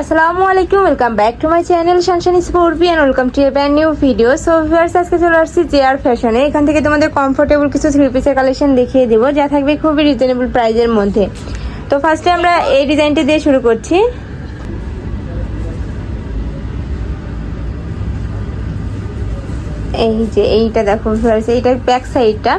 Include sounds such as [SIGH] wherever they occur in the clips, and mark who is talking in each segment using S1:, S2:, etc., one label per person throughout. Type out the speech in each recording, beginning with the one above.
S1: আসসালামু আলাইকুম welcome back to my channel সানসানি স্পোর্টবি and welcome to a brand new video so viewers আজকে চলে আসছি জে আর ফ্যাশনে এখান থেকে তোমাদের কমফোর্টেবল কিছু থ্রি পিসের কালেকশন দেখিয়ে দেবো, যা থাকবে খুবই রিজনেবল প্রাইজের মধ্যে। তো ফার্স্টে আমরা এই ডিজাইনটি দিয়ে শুরু করছি। এই যে এইটা দেখো ভিউয়ার্স এইটার ব্যাক সাইডটা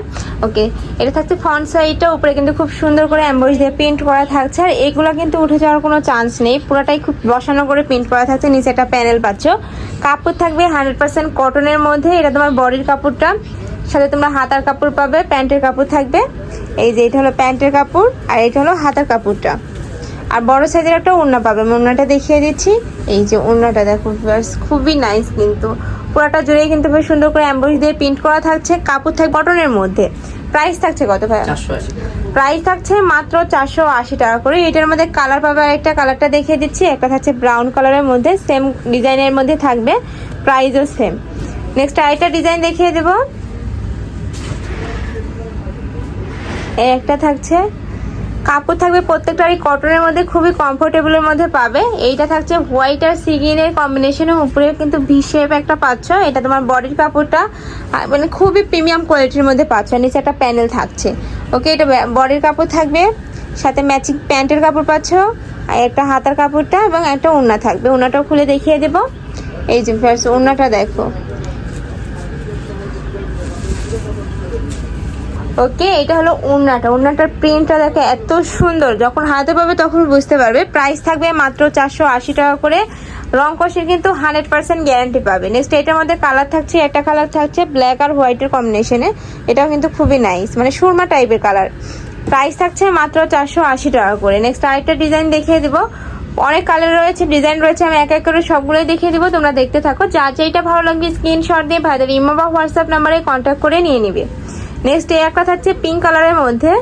S1: ওকে এটা থাকছে ফ্রন্ট সাইডটা উপরে কিন্তু খুব সুন্দর করে এমব্রয়েজ দিয়ে প্রিন্ট করা থাকছে। আর এগুলো কিন্তু উঠে যাওয়ার কোনো চান্স নেই। পুরোটাই খুব বসানো করে প্রিন্ট করা থাকছে। নিচে একটা প্যানেল পাচ্ছ। কাপড় থাকবে হান্ড্রেড পার্সেন্ট কটনের মধ্যে। এটা তোমার বডির কাপড়টা। সাথে তোমরা হাতার কাপড় পাবে প্যান্টের কাপড় থাকবে। এই যে এটা হলো প্যান্টের কাপড়, আর এটা হলো হাতার কাপড়টা। আর বড় সাইজের একটা ওড়না পাবে। আমি ওড়নাটা দেখিয়ে দিচ্ছি। এই যে ওড়নাটা দেখো খুবই নাইস কিন্তু। পুরাটা জুড়েই কিন্তু বেশ সুন্দর করে এমব্রয়েজ দিয়ে প্রিন্ট করা থাকছে। কাপড় থাকবে কটনের মধ্যে। প্রাইস থাকছে কত ভাই প্রাইস থাকছে মাত্র চারশো আশি টাকা করে। এটার মধ্যে কালার পাবে আর একটা কালারটা দেখিয়ে দিচ্ছি। একটা থাকছে ব্রাউন কালারের মধ্যে। সেম ডিজাইনের মধ্যে থাকবে। প্রাইসও সেম নেক্সট আরেকটা ডিজাইন দেখিয়ে দেবো। একটা থাকছে কাপড় থাকবে প্রত্যেকটারই কটনের মধ্যে খুবই কমফোর্টেবলের মধ্যে পাবে। এইটা থাকছে হোয়াইট আর সিগিনের কম্বিনেশনের উপরে কিন্তু ভি শেপ একটা পাচ্ছ। এটা তোমার বডির কাপড়টা মানে খুবই প্রিমিয়াম কোয়ালিটির মধ্যে পাচ্ছ। নিচে একটা প্যানেল থাকছে। ওকে এটা বডির কাপড় থাকবে, সাথে ম্যাচিং প্যান্টের কাপড় পাচ্ছ, আর একটা হাতার কাপড়টা এবং একটা ওড়না থাকবে। ওড়নাটাও খুলে দেখিয়ে দেবো। এই যে ফার্স্ট ওড়নাটা দেখো। ওকে, এটা হলো ওড়নাটা। ওড়নাটার প্রিন্টটা দেখে এত সুন্দর। যখন হাতে পাবে তখন বুঝতে পারবে। প্রাইস থাকবে মাত্র চারশো আশি টাকা করে। রং কষের কিন্তু হান্ড্রেড পার্সেন্ট গ্যারান্টি পাবে। নেক্সট এটার মধ্যে কালার থাকছে, একটা কালার থাকছে ব্ল্যাক আর হোয়াইটের কম্বিনেশনে এটাও কিন্তু খুবই নাইস মানে সুরমা টাইপের কালার প্রাইস থাকছে মাত্র চারশো আশি টাকা করে। নেক্সট আরেকটা ডিজাইন দেখিয়ে দিব। অনেক কালার রয়েছে ডিজাইন রয়েছে, আমি এক এক করে সবগুলোই দেখিয়ে দিব, তোমরা দেখতে থাকো। যা যেইটা ভালো লাগবে স্ক্রিনশট দিয়ে ভাইদের ইমো বা হোয়াটসঅ্যাপ নাম্বারে কন্ট্যাক্ট করে নিয়ে নিবে। নেক্সট এই একটা থাকছে পিঙ্ক কালারের মধ্যে।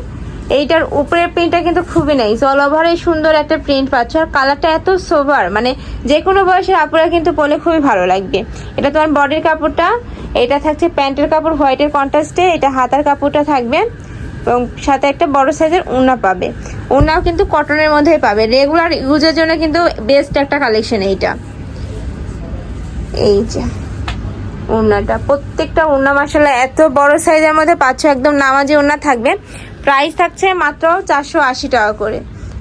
S1: এইটার উপরের প্রিন্টটা কিন্তু খুবই নাইস অল ওভার এই সুন্দর একটা প্রিন্ট পাচ্ছ। আর কালারটা এত সোভার মানে যে কোনো বয়সের আপুরা কিন্তু পরে খুবই ভালো লাগবে। এটা তোমার বডির কাপড়টা, এটা থাকছে প্যান্টের কাপড় হোয়াইটের কন্ট্রাস্টে এটা হাতার কাপড়টা থাকবে এবং সাথে একটা বড় সাইজের উন্না পাবে। উন্নাও কিন্তু কটনের মধ্যেই পাবে। রেগুলার ইউজের জন্য কিন্তু বেস্ট একটা কালেকশন এইটা। এই যে। ওড়নাটা। প্রত্যেকটা ওড়না মাসালা এত বড় সাইজের মধ্যে পাচ্ছ একদম নামাজি ওড়না থাকবে। প্রাইস থাকছে মাত্র চারশো আশি টাকা করে।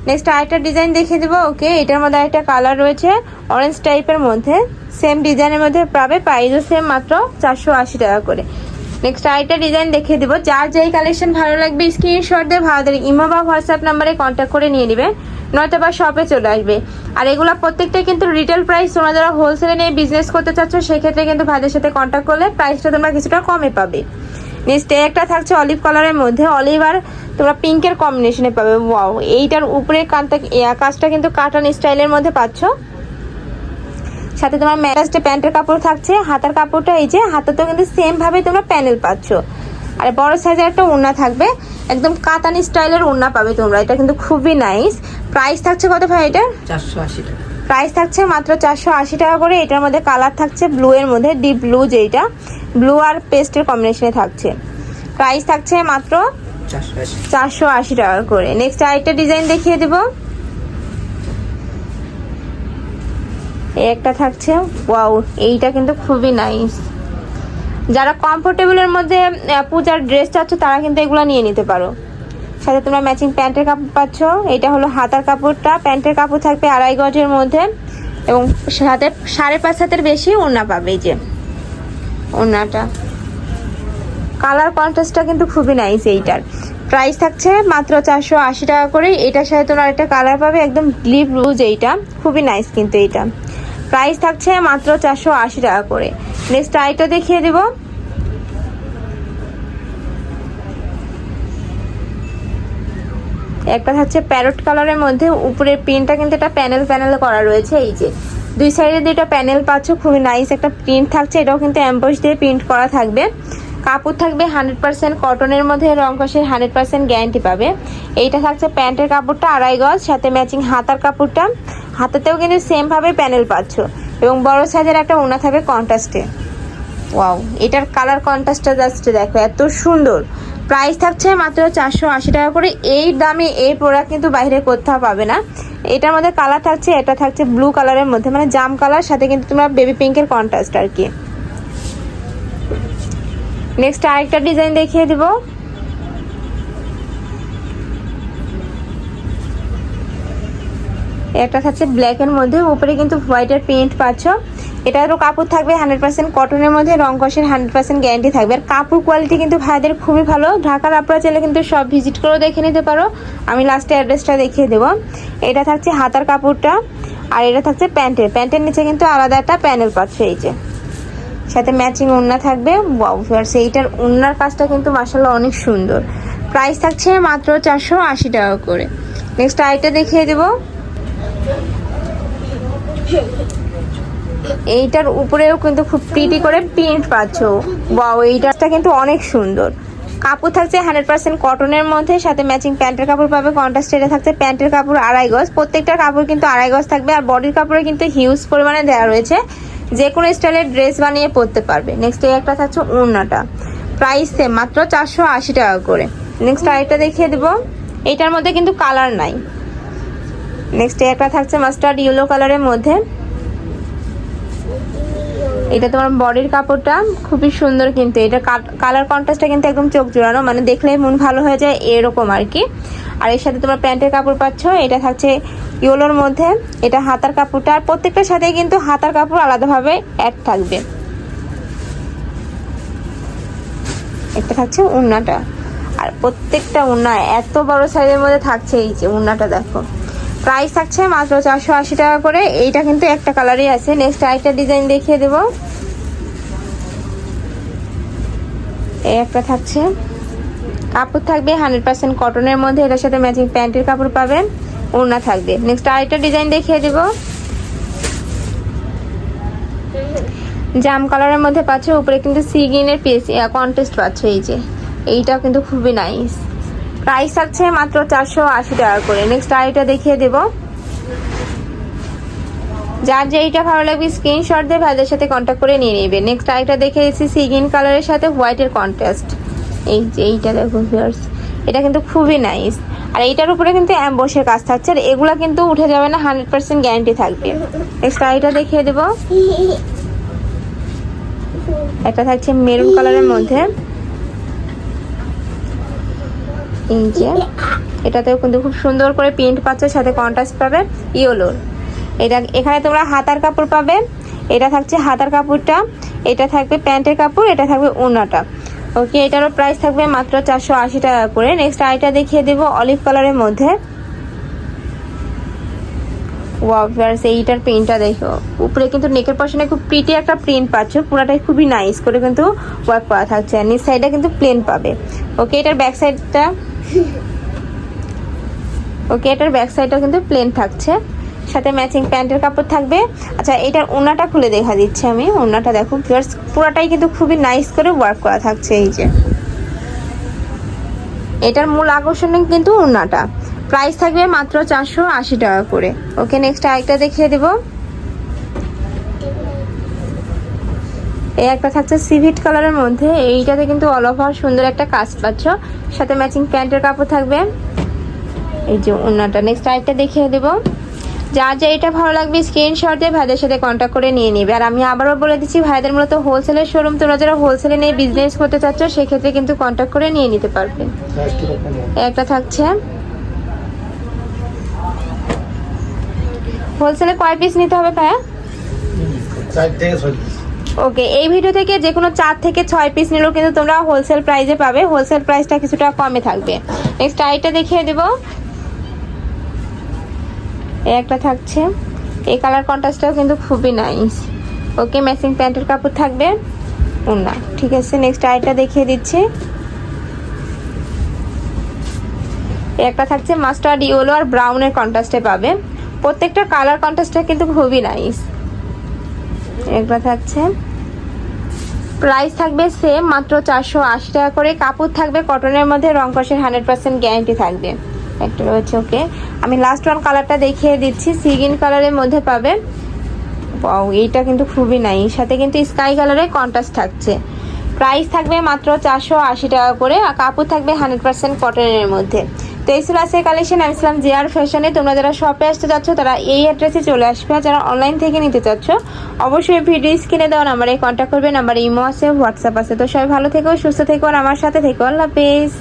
S1: নেক্সট আরেকটা ডিজাইন দেখিয়ে দেবো ওকে এটার মধ্যে একটা কালার রয়েছে অরেঞ্জ টাইপের মধ্যে। সেম ডিজাইনের মধ্যে পাবে প্রাইসও সেম মাত্র চারশো আশি টাকা করে। নেক্সট আরেকটা ডিজাইন দেখিয়ে দেবো, যার যেই কালেকশন ভালো লাগবে স্ক্রিনশট দিয়ে ভারতের ইমো বা হোয়াটসঅ্যাপ নাম্বারে কন্ট্যাক্ট করে নিয়ে নেবে নয়তো বা শপে চলে আসবে। আর এগুলো প্রত্যেকটাই কিন্তু রিটেল প্রাইস তোমরা যারা হোলসেলে নিয়ে বিজনেস করতে চাচ্ছ, সেক্ষেত্রে কিন্তু ভাইদের সাথে কন্ট্যাক্ট করলে প্রাইসটা তোমরা কিছুটা কমে পাবে। নেক্সট একটা থাকছে অলিভ কালারের মধ্যে। অলিভ আর তোমরা পিঙ্কের কম্বিনেশনে পাবে। ওয়াও এইটার উপরে কানটা কাজটা কিন্তু কাটান স্টাইলের মধ্যে পাচ্ছ। সাথে তোমার ম্যারাজটা প্যান্টের কাপড় থাকছে। হাতার কাপড়টা এই যে, হাতাতেও কিন্তু সেম ভাবে তোমরা প্যানেল পাচ্ছ। আর বড় সাইজের একটা ওড়না থাকবে। একদম কাতানি স্টাইলের ওড়না পাবে তোমরা। এটা কিন্তু খুবই নাইস প্রাইস থাকছে কত ভাই এটা
S2: চারশো আশি টাকা।
S1: প্রাইস থাকছে মাত্র চারশো আশি টাকা করে। এটার মধ্যে কালার থাকছে ব্লু এর মধ্যে ডিপ ব্লু যেটা ব্লু আর পেস্টের কম্বিনেশনে থাকছে। প্রাইস থাকছে মাত্র
S2: চারশো আশি।
S1: টাকা করে। নেক্সট আরেকটা ডিজাইন দেখিয়ে দেবো। এই একটা থাকছে। ওয়াও এইটা কিন্তু খুবই নাইস যারা কমফোর্টেবলের মধ্যে পূজার ড্রেস চাচ্ছ, তারা কিন্তু এগুলো নিয়ে নিতে পারো। সাথে তোমরা ম্যাচিং প্যান্টের কাপড় পাচ্ছ। এটা হলো হাতার কাপড়টা। প্যান্টের কাপড় থাকবে আড়াই গজের মধ্যে এবং সাথে সাড়ে পাঁচ হাতের বেশি ওড়না পাবে এই যে ওড়নাটা। কালার কন্ট্রাস্টটা কিন্তু খুবই নাইস এইটার। প্রাইস থাকছে মাত্র চারশো আশি টাকা করে। এটার সাথে তোমার একটা কালার পাবে, একদম ডিপ রুজ এইটা খুবই নাইস কিন্তু এইটা। প্রাইস থাকছে মাত্র চারশো আশি টাকা করে। নেক্সট আইটা দেখিয়ে দেবো। একটা থাকছে প্যারট কালারের মধ্যে। উপরের প্রিন্টটা কিন্তু একটা প্যানেল প্যানেল করা রয়েছে এই যে। দুই সাইডে দুইটা প্যানেল পাচ্ছ, খুবই নাইস একটা প্রিন্ট থাকছে। এটাও কিন্তু অ্যাম্বস দিয়ে প্রিন্ট করা থাকবে। কাপড় থাকবে হান্ড্রেড পার্সেন্ট কটনের মধ্যে, রং কষের হান্ড্রেড পার্সেন্ট গ্যারান্টি পাবে। এইটা থাকছে প্যান্টের কাপড়টা আড়াই গজ, সাথে ম্যাচিং হাতার কাপড়টা। হাতাতেও কিন্তু সেম ভাবে প্যানেল পাচ্ছ। এবং বড় সাইজের একটা ওনা থাকবে কন্ট্রাস্টে ওয়াও এটার কালার কন্ট্রাস্টটা জাস্ট দেখো, এত সুন্দর। প্রাইস থাকছে মাত্র চারশো আশি টাকা করে। এই দামে এই প্রোডাক্ট কিন্তু বাইরে কোথাও পাবে না। এটার মধ্যে কালার থাকছে, এটা থাকছে ব্লু কালারের মধ্যে মানে জাম কালার সাথে কিন্তু তোমরা বেবি পিঙ্কের কন্ট্রাস্ট আর কি। নেক্সট আরেকটা ডিজাইন দেখিয়ে দিব। একটা থাকছে ব্ল্যাক এর মধ্যে, উপরে কিন্তু হোয়াইটের প্রিন্ট পাচ্ছ। এটারও কাপড় থাকবে হান্ড্রেড পার্সেন্ট কটনের মধ্যে, রং কষের হান্ড্রেড পার্সেন্ট গ্যারান্টি থাকবে। আর কাপড় কোয়ালিটি কিন্তু ভাইদের খুবই ভালো। ঢাকার আপনারা চাইলে কিন্তু সব ভিজিট করেও দেখে নিতে পারো। আমি লাস্টে অ্যাড্রেসটা দেখিয়ে দেবো। এটা থাকছে হাতার কাপড়টা, আর এটা থাকছে প্যান্টের। প্যান্টের নিচে কিন্তু আলাদা একটা প্যানেল পাচ্ছ এই যে। সাথে ম্যাচিং ওড়না থাকবে। ভিউয়ার্স এইটার ওড়নার কাজটা কিন্তু মাসাল্লাহ অনেক সুন্দর। প্রাইস থাকছে মাত্র চারশো আশি টাকা করে। নেক্সট আইটা দেখিয়ে দেবো। এইটার উপরেও কিন্তু খুব প্রিটি করে প্রিন্ট পাচ্ছ। ওয়াও এইটাটা কিন্তু অনেক সুন্দর। কাপড় থাকছে হান্ড্রেড পার্সেন্ট কটনের মধ্যে, সাথে ম্যাচিং প্যান্টের কাপড় পাবে কন্ট্রাস্ট থাকছে প্যান্টের কাপড় আড়াই গজ। প্রত্যেকটা কাপড় কিন্তু আড়াই গজ থাকবে, আর বডির কাপড়ে কিন্তু হিউজ পরিমাণে দেওয়া রয়েছে। যে কোনো স্টাইলের ড্রেস বানিয়ে পরতে পারবে। নেক্সট এই একটা থাকছে ওড়নাটা। প্রাইস সেম মাত্র চারশো আশি টাকা করে। নেক্সট আরেকটা দেখিয়ে দেবো। এটার মধ্যে কিন্তু কালার নাই। নেক্সট একটা থাকছে মাস্টার্ড ইয়েলো কালারের মধ্যে। এটা তোমার বডির কাপড়টা খুবই সুন্দর কিন্তু। এটা কালার কন্ট্রাস্টটা কিন্তু একদম চোখ জোড়ানো। মানে দেখলেই মন ভালো হয়ে যায় এরকম আর কি। আর এর সাথে তোমার প্যান্টের কাপড় পাচ্ছ। এটা থাকছে ইয়েলোর মধ্যে। এটা হাতার কাপড়টা। আর প্রত্যেকটার সাথেই কিন্তু হাতার কাপড় আলাদাভাবে অ্যাড থাকবে। একটা থাকছে উন্নাটা। আর প্রত্যেকটা উন্না এত বড় সাইজের মধ্যে থাকছে। এই যে উন্নাটা দেখো। প্রাইস থাকছে মাত্র চারশো আশি টাকা করে। এইটা কিন্তু একটা কালারই আছে। নেক্সট আরেকটা ডিজাইন দেখিয়ে দেব। এই একটা থাকছে। কাপড় থাকবে হান্ড্রেড পার্সেন্ট কটনের মধ্যে। এটার সাথে ম্যাচিং প্যান্টের কাপড় পাবেন। ওড়না থাকবে। নেক্সট আরেকটা ডিজাইন দেখিয়ে দেব। জাম কালারের মধ্যে পাচ্ছ। উপরে কিন্তু সিগিনের পিস কন্টেস্ট পাচ্ছ। এই যে, এইটাও কিন্তু খুবই নাইস প্রাইস থাকছে মাত্র চারশো আশি টাকা করে। নেক্সট আইটা দেখিয়ে দেব। যার যেইটা ভালো লাগবে স্ক্রিনশট দিয়ে ভাইদের সাথে কন্ট্যাক্ট করে নিয়ে নেবে। নেক্সট আইটা দেখে এসেছি সিগিন কালারের সাথে হোয়াইটের কন্ট্রাস্ট এই যে এইটা দেখো ভিউয়ার্স এটা কিন্তু খুবই নাইস আর এইটার উপরে কিন্তু অ্যাম্বসের কাজ থাকছে আর এগুলো কিন্তু উঠে যাবে না হান্ড্রেড পার্সেন্ট গ্যারান্টি থাকবে। নেক্সট আইটা দেখিয়ে দেবো। [LAUGHS] একটা থাকছে মেরুন কালারের মধ্যে। এই এটাতেও কিন্তু খুব সুন্দর করে প্রিন্ট পাচ্ছে, সাথে কন্ট্রাস্ট পাবে ইয়েলোর এটা এখানে তোমরা হাতার কাপড় পাবে, এটা থাকছে হাতার কাপড়টা, এটা থাকবে প্যান্টের কাপড়, এটা থাকবে ওনাটা ওকে এটারও প্রাইস থাকবে মাত্র চারশো আশি টাকা করে। নেক্সট আইটা দেখিয়ে দেবো অলিভ কালারের মধ্যে। এইটার প্রিন্টটা দেখো। উপরে কিন্তু নেকের পশনে খুব প্রিটি একটা প্রিন্ট পাচ্ছ। পুরাটাই খুবই নাইস করে কিন্তু ওয়ার্ক করা থাকছে। নিচ সাইডে কিন্তু প্লেন পাবে। ওকে এটার ব্যাক সাইডটা ওকে এটার ব্যাক সাইডটা কিন্তু প্লেন থাকছে। সাথে ম্যাচিং প্যান্টের কাপড় থাকবে। আচ্ছা এটার ওনাটা খুলে দেখা দিচ্ছি আমি। ওনাটা দেখো পুরাটাই কিন্তু খুবই নাইস করে ওয়ার্ক করা থাকছে এই যে। এটার মূল আকর্ষণ কিন্তু ওনাটা। প্রাইস থাকবে মাত্র চারশো আশি টাকা করে। ওকে নেক্সট আরেকটা দেখিয়ে দেব। এই একটা থাকছে সিভিট কালারের মধ্যে। এইটাতে কিন্তু অল ওভার সুন্দর একটা কাজ পাচ্ছ। সাথে ম্যাচিং প্যান্টের কাপড় থাকবে। এই যে ওনাটা। নেক্সট আরেকটা দেখিয়ে দেবো। যা যা এটা ভালো লাগবে স্ক্রিনশট দিয়ে ভাইদের সাথে কন্ট্যাক্ট করে নিয়ে নেবে। আর আমি আবারও বলে দিচ্ছি, ভাইদের মূলত হোলসেলের শোরুম তোমরা যারা হোলসেলে নিয়ে বিজনেস করতে চাচ্ছ, সেক্ষেত্রে কিন্তু কন্ট্যাক্ট করে নিয়ে নিতে পারবে। একটা থাকছে। হোলসেলে কয় পিস নিতে হবে ভাইয়া? ওকে, এই ভিডিও থেকে যে কোনো চার থেকে ছয় পিস নিলেও কিন্তু তোমরা হোলসেল প্রাইসে পাবে। হোলসেল প্রাইসটা কিছুটা কমে থাকবে। নেক্সট আইটা দেখিয়ে দেব। এই একটা থাকছে। এই কালার কন্ট্রাস্টটাও কিন্তু খুবই নাইস ওকে ম্যাচিং প্যান্টের কাপড় থাকবে। না ঠিক আছে। নেক্সট আইটা দেখিয়ে দিচ্ছি। একটা থাকছে মাস্টার্ড ইয়েলো আর ব্রাউনের কন্ট্রাস্টে পাবে। প্রত্যেকটা কালার কন্ট্রাস্টটা কিন্তু খুবই নাইস একটা থাকছে। প্রাইস থাকবে সেম মাত্র চারশো আশি টাকা করে। কাপড় থাকবে কটনের মধ্যে রং কষের হান্ড্রেড পার্সেন্ট গ্যারান্টি থাকবে। একটা রয়েছে ওকে আমি লাস্ট ওয়ান কালারটা দেখিয়ে দিচ্ছি। সিগিন কালারের মধ্যে পাবে। এইটা কিন্তু খুবই নাই সাথে কিন্তু স্কাই কালারের কন্ট্রাস্ট থাকছে। প্রাইস থাকবে মাত্র চারশো আশি টাকা করে, আর কাপড় থাকবে হান্ড্রেড পার্সেন্ট কটনের মধ্যে। তো এই কালেকশন আমি ছিলাম জিয়ার ফ্যাশনে তোমরা যারা শপে আসতে চাচ্ছ, তারা এই অ্যাড্রেসে চলে আসবে। আর যারা অনলাইন থেকে নিতে চাচ্ছ, অবশ্যই ভিডিও স্ক্রিনে দেওয়া নাম্বারে কন্ট্যাক্ট করবে। নাম্বার ইমো আছে হোয়াটসঅ্যাপ আছে। তো সবাই ভালো থেকো, সুস্থ থেকো, আর আমার সাথে থেকো। আল্লাহ হাফেজ।